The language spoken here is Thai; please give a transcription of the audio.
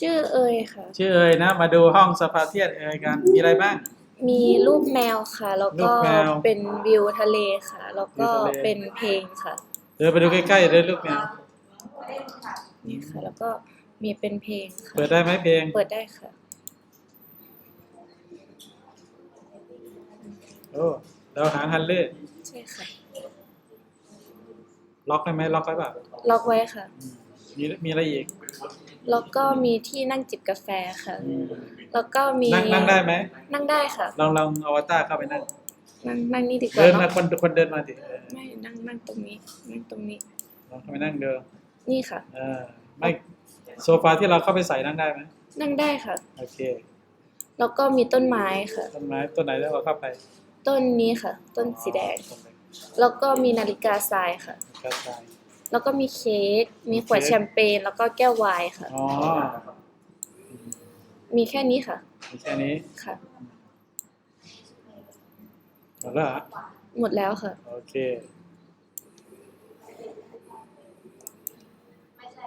ชื่อเอยค่ะ ชื่อเอยนะ มาดูห้องสภาเทียนเอยกัน มีอะไรบ้าง มีรูปแมวค่ะ แล้วก็รูปแมวเป็นวิวทะเลค่ะ แล้วก็วิวทะเล เป็นเพลงค่ะ เดินไปดูใกล้ๆเลยลูกแมวนี่ค่ะ แล้วก็มีเป็นเพลงค่ะ เปิดได้ไหมเพลง เปิดได้ค่ะ โอ้เราหางฮันเล่ใช่ค่ะ ล็อกได้ไหมล็อกไว้ป่ะล็อกไว้ค่ะ มีมีอะไรอีก แล้วก็มีที่นั่งจิบกาแฟค่ะ แล้วก็มีนั่งนั่งได้ไหมนั่งได้ค่ะ ลองลองอวตารเข้าไปนั่งนั่งนั่งนี่ดีกว่าเดินมาเนาะคนคนเดินมาดิเออไม่นั่งนั่งตรงนี้นั่งตรงนี้ลองเข้าไปนั่งเดินนี่ค่ะเออไม่โซฟาที่เราเข้าไปใส่นั่งได้ไหมนั่งได้ค่ะโอเคแล้วก็มีต้นไม้ค่ะ ต้นไม้ต้นไหนแล้วเราเข้าไป ต้นนี้ค่ะ ต้นสีแดงต้นไหนแล้วก็มีนาฬิกาทรายค่ะกระชาย แล้วก็มีเค้กมีขวดเค้กแชมเปญแล้วก็แก้วไวน์ค่ะ อ๋อมีแค่นี้ค่ะ มีแค่นี้ค่ะหมดแล้วเหรอหมดแล้วค่ะ โอเค